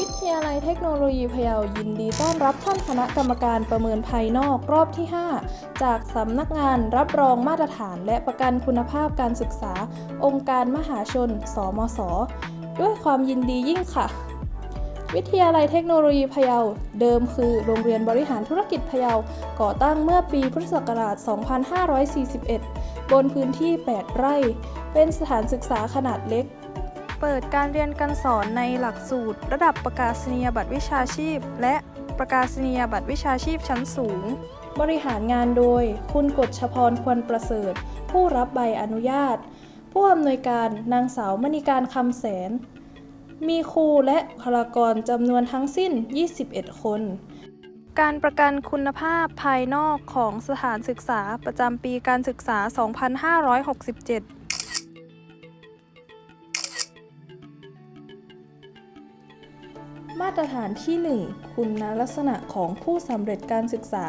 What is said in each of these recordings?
วิทยาลัยเทคโนโลยีพะเยายินดีต้อนรับท่านคณะกรรมการประเมินภายนอกรอบที่ 5 จากสำนักงานรับรองมาตรฐานและประกันคุณภาพการศึกษา องค์การมหาชน สมสด้วยความยินดียิ่งค่ะ วิทยาลัยเทคโนโลยีพะเยาเดิมคือโรงเรียนบริหารธุรกิจพะเยาก่อตั้งเมื่อปีพุทธศักราช 2541 บนพื้นที่ 8 ไร่ เป็นสถานศึกษาขนาดเล็ก เปิดการเรียนการสอนในหลักสูตร ระดับประกาศนียบัตรวิชาชีพ และประกาศนียบัตรวิชาชีพชั้นสูง บริหารงานโดย คุณกฎชพรควรประเสริฐ ผู้รับใบอนุญาต ผู้อำนวยการนางสาวมณีการคำแสน มีครูและบุคลากรจำนวนทั้งสิ้น 21 คน การประกันคุณภาพภายนอกของสถานศึกษาประจำปีการศึกษา 2567 มาตรฐานที่ 1 คุณลักษณะของผู้สำเร็จการศึกษา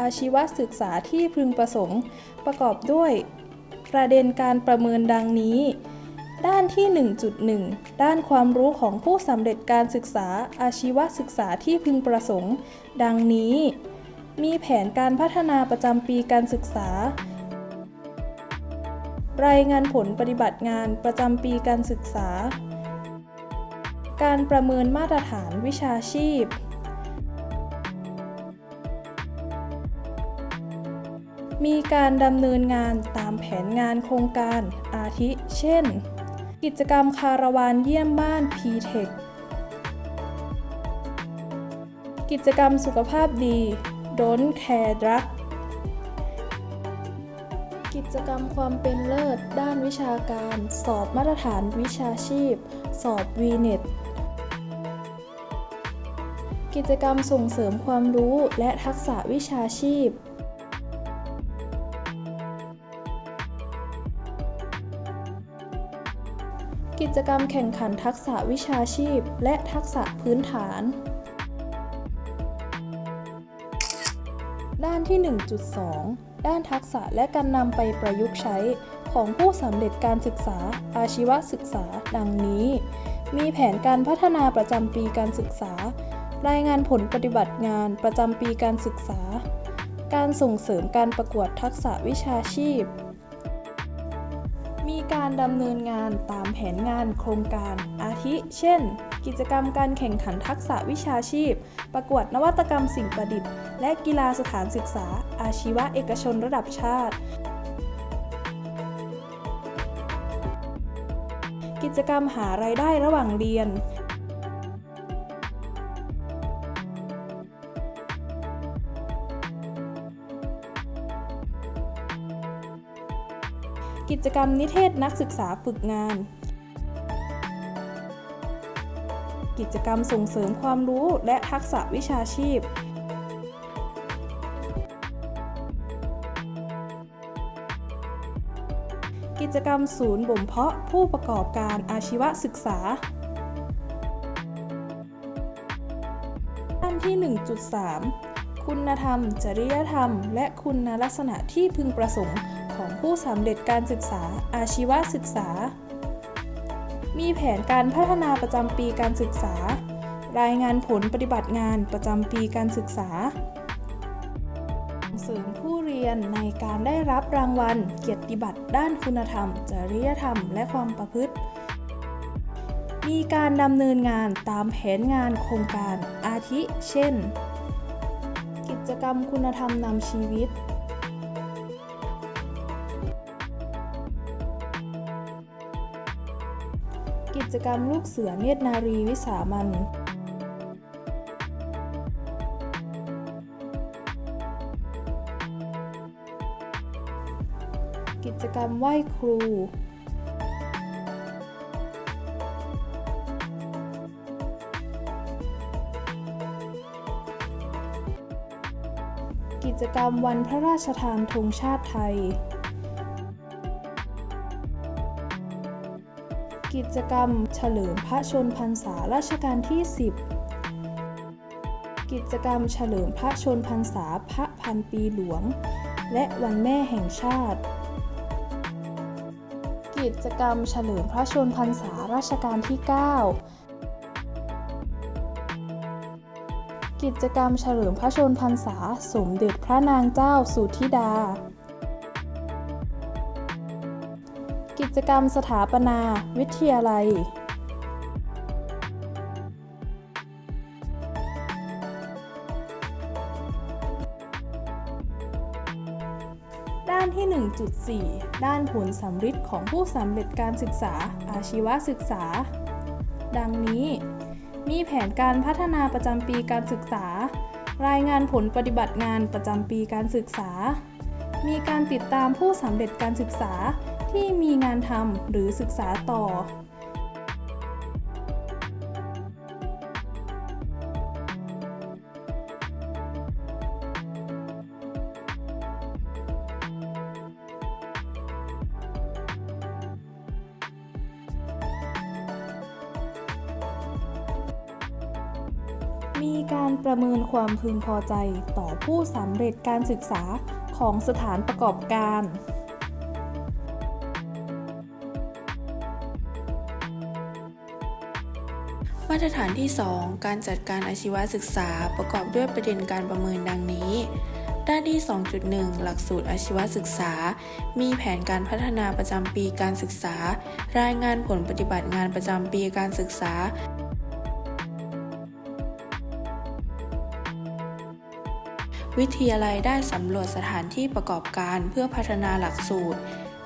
อาชีวศึกษาที่พึงประสงค์ ประกอบด้วย ประเด็นการประเมินดังนี้ ด้านที่ 1.1 ด้านความรู้ของผู้สำเร็จการศึกษา อาชีวศึกษาที่พึงประสงค์ ดังนี้ มีแผนการพัฒนาประจำปีการศึกษา รายงานผลปฏิบัติงานประจำปีการศึกษา การประเมินมาตรฐานวิชาชีพ มีการดำเนินงานตามแผนงานโครงการอาทิ เช่น กิจกรรมคาราวานเยี่ยมบ้าน P-Tech กิจกรรมสุขภาพดี Don't Care Drug กิจกรรมความเป็นเลิศด้านวิชาการ สอบมาตรฐานวิชาชีพ สอบ VNET กิจกรรมส่งเสริมความรู้และทักษะวิชาชีพ กิจกรรมแข่งขันทักษะวิชาชีพ และทักษะพื้นฐาน ด้านที่ 1.2 ด้านทักษะและการนำไปประยุกต์ใช้ของผู้สำเร็จการศึกษา อาชีวศึกษา ดังนี้ มีแผนการพัฒนาประจำปีการศึกษา รายงานผลปฏิบัติงานประจำปีการศึกษา การส่งเสริมการประกวดทักษะวิชาชีพ มีการดำเนินงานตามแผนงานโครงการ อาทิ เช่น กิจกรรมการแข่งขันทักษะวิชาชีพ ประกวดนวัตกรรมสิ่งประดิษฐ์ และกีฬาสถานศึกษา อาชีวะเอกชนระดับชาติกิจกรรมหารายได้ระหว่างเรียน จกรรมนิเทศนักศึกษาฝึกงาน กิจกรรมส่งเสริมความรู้และทักษะวิชาชีพ กิจกรรมศูนย์บ่มเพาะผู้ประกอบการอาชีวศึกษาด้นที่ 1.3 คุณธรรม จริยธรรม และคุณลักษณะที่พึงประสงค์ ของผู้สำเร็จการศึกษาอาชีวศึกษา มีแผนการพัฒนาประจำปีการศึกษา รายงานผลปฏิบัติงานประจำปีการศึกษาส่งเสริมผู้เรียนในการได้รับรางวัล เกียรติบัตรด้านคุณธรรม จริยธรรม และความประพฤติ มีการดำเนินงานตามแผนงานโครงการอาทิ เช่น กิจกรรมคุณธรรมนำชีวิต จกรรมลูกเสือเนตรนารีวิสามันกิจกรรมไหว้ครู กิจกรรมวันพระราชทานธงชาติไทย กิจกรรมเฉลิมพระชนพรรษารัชกาลที่ 10 กิจกรรมเฉลิมพระชนพรรษาพระพันปีหลวง และวันแม่แห่งชาติ กิจกรรมเฉลิมพระชนพรรษารัชกาลที่ 9 กิจกรรมเฉลิมพระชนพรรษาสมเด็จพระนางเจ้าสุธิดา กิจกรรมสถาปนา วิทยาลัย ด้านที่ 1.4 ด้านผลสำฤทธิ์ของผู้สำเร็จการศึกษา อาชีวศึกษา ดังนี้ มีแผนการพัฒนาประจำปีการศึกษา รายงานผลปฏิบัติงานประจำปีการศึกษา มีการติดตามผู้สำเร็จการศึกษา ที่มีงานทำหรือศึกษาต่อมีการประเมินความพึงพอใจต่อผู้สำเร็จการศึกษาของสถานประกอบการ มาตรฐานที่ 2 การจัดการอาชีวศึกษาประกอบด้วยประเด็นการประเมินดังนี้ ด้านที่ 2.1 หลักสูตรอาชีวศึกษา มีแผนการพัฒนาประจำปีการศึกษา รายงานผลปฏิบัติงานประจำปีการศึกษาวิทยาลัยได้สำรวจสถานที่ประกอบการเพื่อพัฒนาหลักสูตร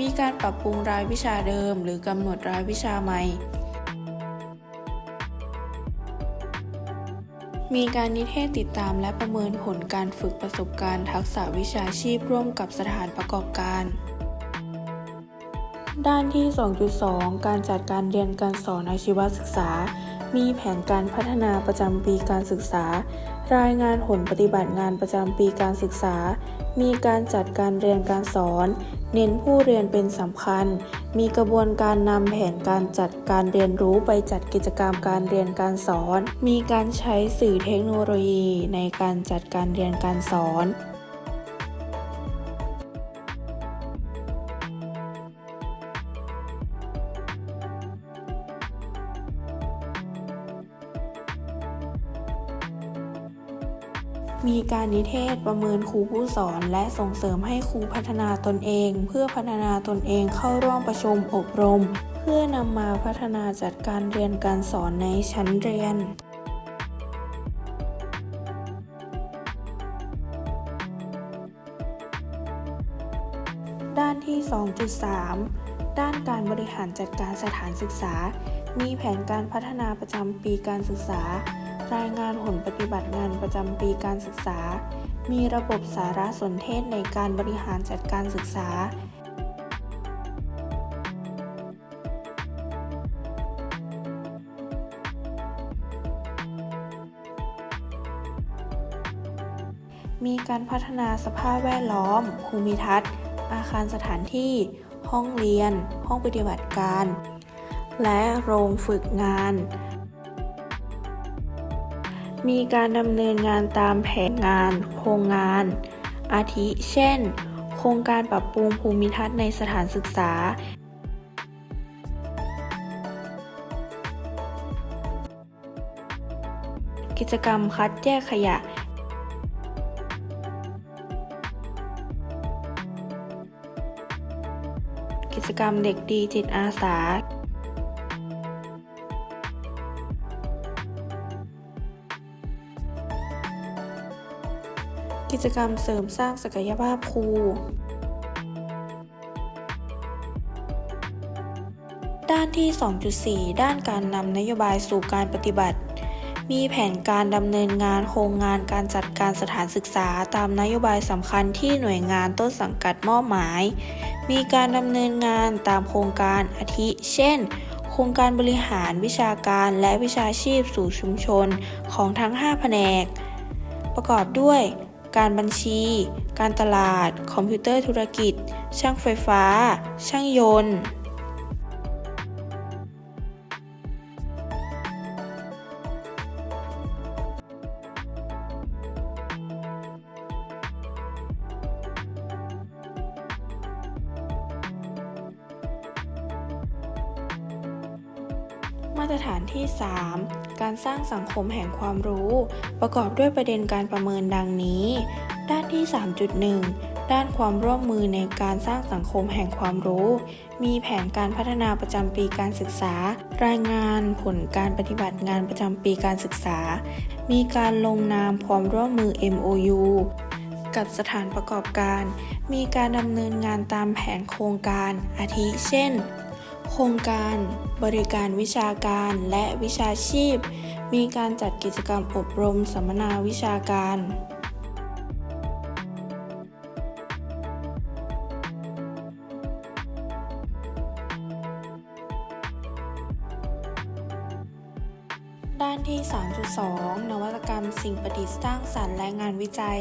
มีการปรับปรุงรายวิชาเดิม หรือกำหนดรายวิชาใหม่ มีการนิเทศติดตามและประเมินผลการฝึกประสบการณ์ทักษะวิชาชีพร่วมกับสถานประกอบการ ด้านที่ 2.2 การจัดการเรียนการสอนอาชีวศึกษา มีแผนการพัฒนาประจำปีการศึกษา รายงานผลปฏิบัติงานประจำปีการศึกษา มีการจัดการเรียนการสอน เน้นผู้เรียนเป็นสำคัญ มีกระบวนการนำแผนการจัดการเรียนรู้ไปจัดกิจกรรมการเรียนการสอน มีการใช้สื่อเทคโนโลยีในการจัดการเรียนการสอน มีการนิเทศประเมินครูผู้สอน และส่งเสริมให้ครูพัฒนาตนเอง เพื่อพัฒนาตนเองเข้าร่วมประชุมอบรม เพื่อนำมาพัฒนาจัดการเรียนการสอนในชั้นเรียนด้านที่ 2.3 ด้านการบริหารจัดการสถานศึกษา มีแผนการพัฒนาประจำปีการศึกษา รายงานผลปฏิบัติงานประจำปีการศึกษา มีระบบสารสนเทศในการบริหารจัดการศึกษา มีการพัฒนาสภาพแวดล้อม ภูมิทัศน์ อาคารสถานที่ ห้องเรียน ห้องปฏิบัติการ และโรงฝึกงาน มีการดำเนินงานตามแผนงานโครงงาน อาทิ เช่น โครงการปรับปรุงภูมิทัศน์ในสถานศึกษา กิจกรรมคัดแยกขยะ กิจกรรมเด็กดีจิตอาสา จกรรมเสริมสร้างศักยภาพครูด้านที่ 2.4 ด้านการนำนโยบายสู่การปฏิบัติ มีแผนการดำเนินงานโครงงานการจัดการสถานศึกษาตามนโยบายสำคัญที่หน่วยงานต้นสังกัดมอบหมาย มีการดำเนินงานตามโครงการอาทิ เช่น โครงการบริหารวิชาการและวิชาชีพสู่ชุมชนของทั้ง 5 แผนก ประกอบด้วย การบัญชี การตลาด คอมพิวเตอร์ธุรกิจ ช่างไฟฟ้า ช่างยนต์ ตรฐานที่ 3 การสร้างสังคมแห่งความรู้ ประกอบด้วยประเด็นการประเมินดังนี้ ด้านที่ 3.1 ด้านความร่วมมือในการสร้างสังคมแห่งความรู้ มีแผนการพัฒนาประจำปีการศึกษา รายงานผลการปฏิบัติงานประจำปีการศึกษา มีการลงนามความร่วมมือ MOU กับสถานประกอบการ มีการดำเนินงานตามแผนโครงการ อาทิเช่น โครงการบริการวิชาการและวิชาชีพ มีการจัดกิจกรรมอบรมสัมมนาวิชาการด้านที่ 3.2 นวัตกรรมสิ่งประดิษฐ์สร้างสรรค์และงานวิจัย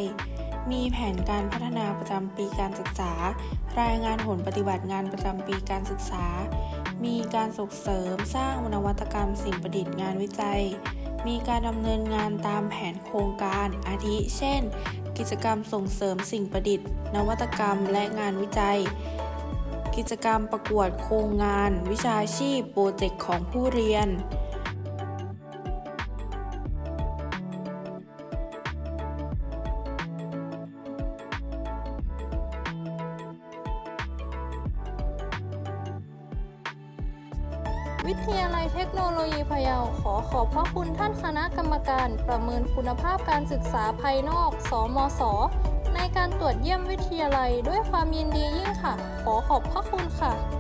มีแผนการพัฒนาประจำปีการศึกษา รายงานผลปฏิบัติงานประจำปีการศึกษา มีการส่งเสริมสร้างนวัตกรรมสิ่งประดิษฐ์งานวิจัย มีการดำเนินงานตามแผนโครงการอาทิ เช่น กิจกรรมส่งเสริมสิ่งประดิษฐ์ นวัตกรรมและงานวิจัย กิจกรรมประกวดโครงงาน วิชาชีพโปรเจกต์ของผู้เรียน วิทยาลัยเทคโนโลยีพะเยาขอขอบพระคุณท่านคณะกรรมการประเมินคุณภาพการศึกษาภายนอก สมศในการตรวจเยี่ยมวิทยาลัยด้วยความยินดียิ่งค่ะ ขอขอบพระคุณค่ะ